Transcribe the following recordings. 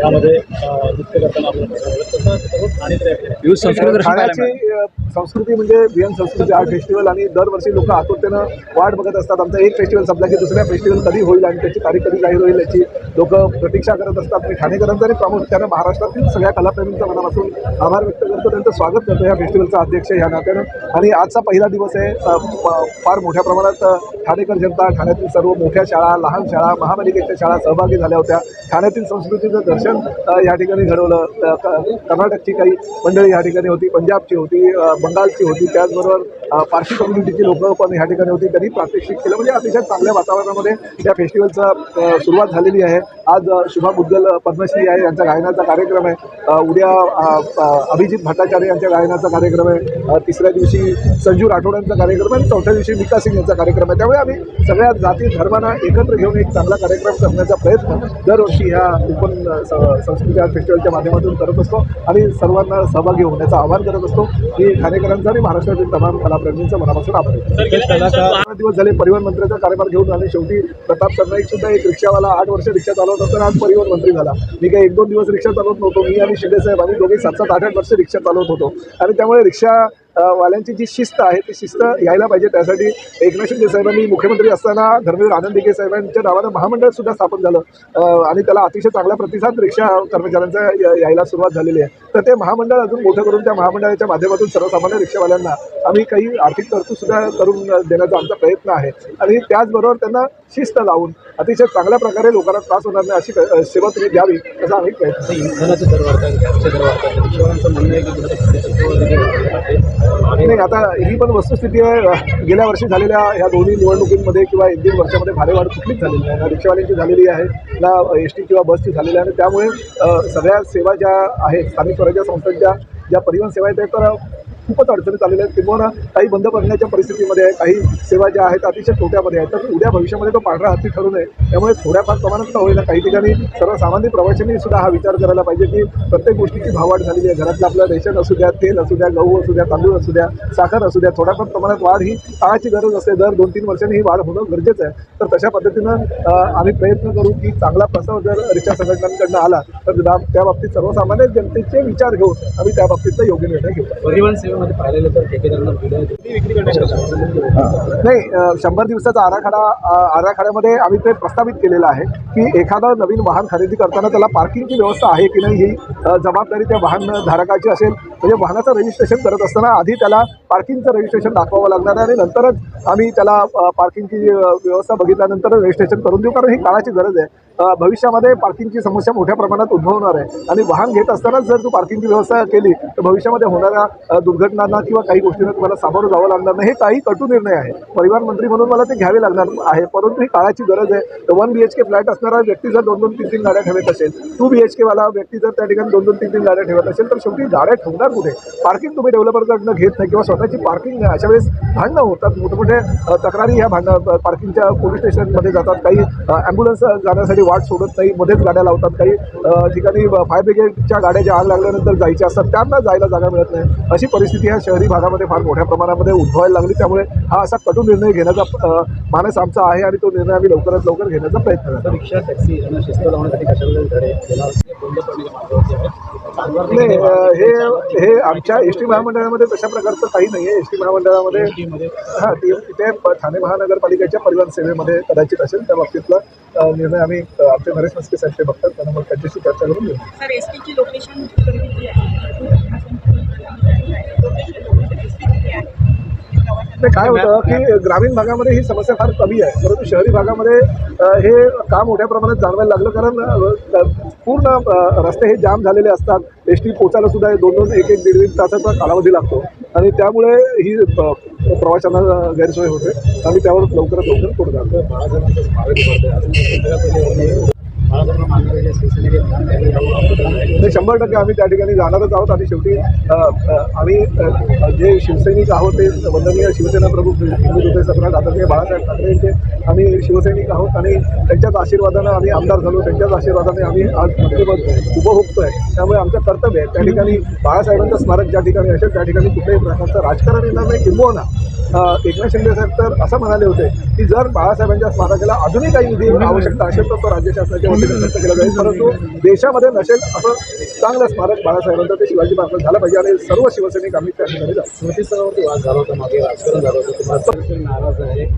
यामध्ये नृत्य करताना आपल्याला. तसं संस्कृती म्हणजे बियन संस्कृती आर्ट फेस्टिवल आणि दरवर्षी लोक आतुरतेनं वाट बघत असतात. आमचा एक फेस्टिवल संपला की दुसऱ्या फेस्टिवल कधी होईल आणि त्याची तारीख कधी जाहीर होईल याची लोक प्रतीक्षा करत असतात. मी ठाणेकरांचा आणि प्रामुख्यानं महाराष्ट्रातील सगळ्या कलाप्रेमींचा मनापासून आभार व्यक्त करतो. त्यांचं स्वागत करतो या फेस्टिवलचा अध्यक्ष या नात्यानं. आणि आजचा पहिला दिवस आहे फार मोठ्या प्रमाणात ठाणेकर जनता ठाण्यातील सर्व मोठ्या शाळा लहान शाळा महापालिकेच्या शाळा सहभागी झाल्या होत्या. ठाण्यातील संस्कृतीचं दर्शन या ठिकाणी घडवलं. क- कर्नाटकची काही मंडळी या ठिकाणी होती पंजाबची होती बंगालची होती. त्याचबरोबर पारशी कम्युनिटीची लोकं पण ह्या ठिकाणी होती. त्यांनी प्रात्यक्षिक केलं. म्हणजे अतिशय चांगल्या वातावरणामध्ये या फेस्टिवलचा सुरुवात झालेली आहे. आज शुभा मुद्गल पद्मश्री आहे यांचा गायनाचा कार्यक्रम आहे. उद्या अभिजित भट्टाचार्य यांच्या गायनाचा कार्यक्रम आहे. तिसऱ्या दिवशी संजू राठोडांचा कार्यक्रम आहे. आणि चौथ्या दिवशी मिका सिंग यांचा कार्यक्रम आहे. त्यामुळे आम्ही सगळ्या जाती धर्मांना एकत्र घेऊन एक चांगला कार्यक्रम करण्याचा प्रयत्न दरवर्षी ह्या कोकण स- संस्कृती आर्ट फेस्टिवलच्या माध्यमातून करत असतो. आणि सर्वांना सहभागी होण्याचं आवाहन करत असतो. मी ठाणेकरांचा आणि महाराष्ट्रातील तमाम कलाप्रेमींचा मनापासून आभार दिवस झाले परिवहन मंत्र्याचा कार्यभार घेऊन आणि शेवटी प्रताप सरनाईक सुद्धा एक रिक्षावाला आठ वर्ष रिक्षा चालवत असताना आज परिवहन मंत्री झाला. मी काही एक दोन दिवस रिक्षा चालवत नव्हतो. मी आणि शिंदे साहेब आम्ही दोघे सात सात आठ आठ वर्ष रिक्षा चालवत होतो. आणि त्यामुळे रिक्षा वाल्यांची जी शिस्त आहे ती शिस्त यायला पाहिजे. त्यासाठी एकनाथ शिंदे साहेबांनी मुख्यमंत्री असताना धर्मवीर आनंद दिघे साहेबांच्या नावानं महामंडळ सुद्धा स्थापन झालं. आणि त्याला अतिशय चांगला प्रतिसाद रिक्षा कर्मचाऱ्यांचा यायला सुरुवात झालेली आहे. तर ते महामंडळ अजून मोठं करून त्या महामंडळाच्या माध्यमातून सर्वसामान्य रिक्षावाल्यांना आम्ही काही आर्थिक तरतूद सुद्धा करून देण्याचा आमचा प्रयत्न आहे. आणि त्याचबरोबर त्यांना शिस्त लावून अतिशय चांगल्या प्रकारे लोकांना त्रास होणार नाही अशी क- सेवा तुम्ही द्यावी असा आम्ही प्रयत्न इंधनाचे दर वाढतात गॅसचे दर वाढतात रिक्षावाल्यांचं म्हणणं आहे की नाही आता ही पण वस्तुस्थिती आहे. गेल्या वर्षी झालेल्या ह्या दोन्ही निवडणुकींमध्ये किंवा एक दीड वर्षामध्ये भाडेवाढ कुठलीच झालेली आहे ना रिक्षावाल्यांची झालेली आहे ना एस टी किंवा बसची झालेली आहे. आणि त्यामुळे सगळ्या सेवा ज्या आहेत स्थानिक स्वराज्य संस्थांच्या ज्या परिवहन सेवा आहेत त्या तर खूपच अडचणीत आलेल्या आहेत. किंवा काही बंद पडण्याच्या परिस्थितीमध्ये आहे काही सेवा ज्या आहेत अतिशय तोट्यामध्ये आहेत. तर उद्या भविष्यामध्ये तो पांढरा हत्ती ठरू नये. त्यामुळे थोड्याफार प्रमाणात का होईल. काही ठिकाणी सर्वसामान्य प्रवाशांनी सुद्धा हा विचार करायला पाहिजे की प्रत्येक गोष्टीची भाववाढ झालेली आहे. घरातलं आपलं रेशन असू द्या तेल असू द्या गहू असू द्या तांदूळ असू द्या साखर असू द्या थोड्याफार प्रमाणात वाढ ही काळाची गरज असते. दर दोन तीन वर्षांनी ही वाढ होणं गरजेचं आहे. तर तशा पद्धतीनं आम्ही प्रयत्न करू की चांगला प्रस्ताव जर रिक्षा संघटनांकडनं आला तर त्या- त्या बाबतीत सर्वसामान्य जनतेचे विचार घेऊन आम्ही त्या बाबतीतचा योग्य निर्णय घेऊ. परिवहन सेवा नाही शंभर दिवसाचा आराखडा आराखड्यामध्ये आम्ही ते प्रस्तावित केलेलं आहे की एखादं नवीन वाहन खरेदी करताना त्याला पार्किंगची व्यवस्था आहे की नाही ही जबाबदारी त्या वाहन धारकाची असेल. म्हणजे वाहनाचं रजिस्ट्रेशन करत असताना आधी त्याला पार्किंगचं रजिस्ट्रेशन दाखवावं लागणार आहे आणि नंतरच आम्ही त्याला पार्किंगची व्यवस्था बघितल्यानंतर रजिस्ट्रेशन करून देऊ. कारण ही काळाची गरज आहे. भविष्यामध्ये पार्किंगची समस्या मोठ्या प्रमाणात उद्भवणार आहे. आणि वाहन घेत असतानाच जर तू पार्किंगची व्यवस्था केली तर भविष्यामध्ये होणाऱ्या दुर्घटनांना किंवा काही गोष्टींना तुम्हाला सामोरं जावं लागणार नाही. हे काही कटू निर्णय आहे. परिवहन मंत्री म्हणून मला ते घ्यावे लागणार आहे. परंतु ही काळाची गरज आहे. तर one B H K flat असणारा व्यक्ती जर दोन दोन तीन तीन गाड्या ठेवत असेल टू बी एच केवाला व्यक्ती जर त्या ठिकाणी दोन दोन तीन तीन गाड्या ठेवत असेल तर शेवटी गाड्या ठेवणार कुठे? पार्किंग तुम्ही डेव्हलपरकडनं घेत नाही किंवा स्वतःची पार्किंग नाही अशा वेळेस भांडणं होतात. अ, तक्रारी ह्या भांडणं पार्किंगच्या पोलीस स्टेशनमध्ये जातात. काही ॲम्ब्युलन्स जाण्यासाठी वाट सोडत नाही मध्येच गाड्या लावतात. काही ठिकाणी फायर ब्रिगेडच्या गाड्या ज्या आग लागल्यानंतर जायच्या असतात. त्यांना जायला जागा मिळत नाही. अशी परिस्थिती ह्या शहरी भागामध्ये फार मोठ्या प्रमाणामध्ये उद्भवायला लागली. त्यामुळे हा असा कटू निर्णय घेण्याचा मानस आमचा आहे आणि तो निर्णय आम्ही लवकरात लवकर घेण्याचा प्रयत्न करतो. रिक्षा टॅक्सी यांना शिस्त लावण्यासाठी कशाला धडे? नाही हे हे आमच्या एस टी महामंडळामध्ये तशा प्रकारचं काही नाही आहे. एस टी महामंडळामध्ये मध्ये. हां ती तिथे प- ठाणे महानगरपालिकेच्या परिवहन सेवेमध्ये कदाचित असेल. त्या बाबतीतला निर्णय आम्ही आमचे नरेश मस्के साहेब ते बघतात. त्यांना मग त्यांच्याशी चर्चा करून घेऊ. काय होतं की ग्रामीण भागामध्ये ही समस्या फार कमी आहे. परंतु शहरी भागामध्ये हे काम मोठ्या प्रमाणात जाणवायला लागलं. कारण पूर्ण रस्ते हे जाम झालेले असतात. एस टी पोचायला सुद्धा दोन दोन एक एक दीड दीड तासाचा कालावधी लागतो. आणि त्यामुळे ही प्रवाशांना गैरसोय होते. आम्ही त्यावर लवकरात लवकर पुढे शंभर टक्के आम्ही त्या ठिकाणी जाणारच आहोत. आणि शेवटी आम्ही जे शिवसैनिक आहोत ते वंदनीय शिवसेना प्रमुख हिंदू हृदय सम्राट आदरणीय बाळासाहेब ठाकरे यांचे आम्ही शिवसैनिक आहोत आणि त्यांच्याच आशीर्वादानं आम्ही आमदार झालो. त्यांच्याच आशीर्वादाने आम्ही आज मंत्रिपद आहे त्यामुळे आमचं कर्तव्य आहे. त्या ठिकाणी बाळासाहेबांचं स्मारक ज्या ठिकाणी असेल त्या ठिकाणी कुठल्याही प्रकारचं राजकारण येणार नाही. किंबहुना एकनाथ शिंदे साहेब तर असं म्हणाले होते की जर बाळासाहेबांच्या स्मारकाला अजूनही काही निधी आवश्यकता असेल तर तो राज्य शासनाच्या व्यक्त जाईल. परंतु देशामध्ये नसेल असं चांगलं स्मारक बाळासाहेबांचं ते शिवाजी महाराज झालं पाहिजे आणि सर्व शिवसैनिक आम्ही त्या ठिकाणी जाऊ. स्मृती सरोवरती वाद झाला होता मागे राजकारण झालं होतं. तुम्हाला नाराज आहे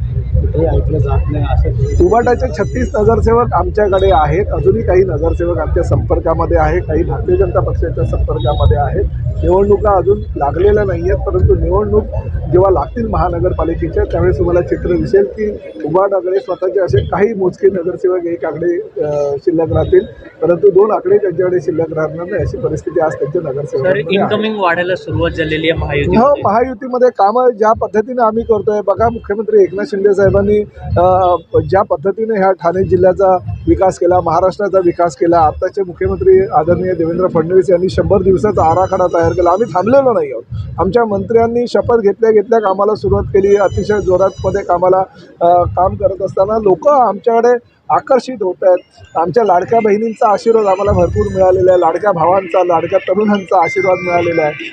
ऐकलं जात नाही असं उबाटाचे छत्तीस नगरसेवक आमच्याकडे आहेत. अजूनही काही नगरसेवक आमच्या संपर्कामध्ये आहे काही भारतीय जनता पक्षाच्या संपर्कामध्ये आहेत. निवडणुका अजून लागलेल्या नाही आहेत परंतु निवडणूक जेव्हा लागतील महानगरपालिकेच्या त्यावेळेस तुम्हाला चित्र दिसेल की उबाटाकडे स्वतःचे असे काही मोजके नगरसेवक एक आकडे शिल्लक राहतील. परंतु दोन आकडे त्यांच्याकडे शिल्लक राहणार नाही अशी परिस्थिती आज त्यांच्या नगरसेवक इनकमिंग वाढायला सुरुवात झालेली आहे हो महायुती महायुतीमध्ये कामं ज्या पद्धतीने आम्ही करतोय बघा मुख्यमंत्री एकनाथ शिंदे साहेबांनी ज्या पद्धतीने ह्या ठाणे जिल्ह्याचा विकास केला महाराष्ट्राचा विकास केला. आत्ताचे मुख्यमंत्री आदरणीय देवेंद्र फडणवीस यांनी शंभर दिवसाचा आराखडा तयार केला. आम्ही थांबलेलो नाही आहोत. आमच्या मंत्र्यांनी शपथ घेतल्या घेतल्या कामाला सुरुवात केली. अतिशय जोरातमध्ये कामाला काम करत असताना लोक आमच्याकडे आकर्षित होत आहेत. आमच्या लाडक्या बहिणींचा आशीर्वाद आम्हाला भरपूर मिळालेला आहे. लाडक्या भावांचा लाडक्या तरुणांचा आशीर्वाद मिळालेला आहे.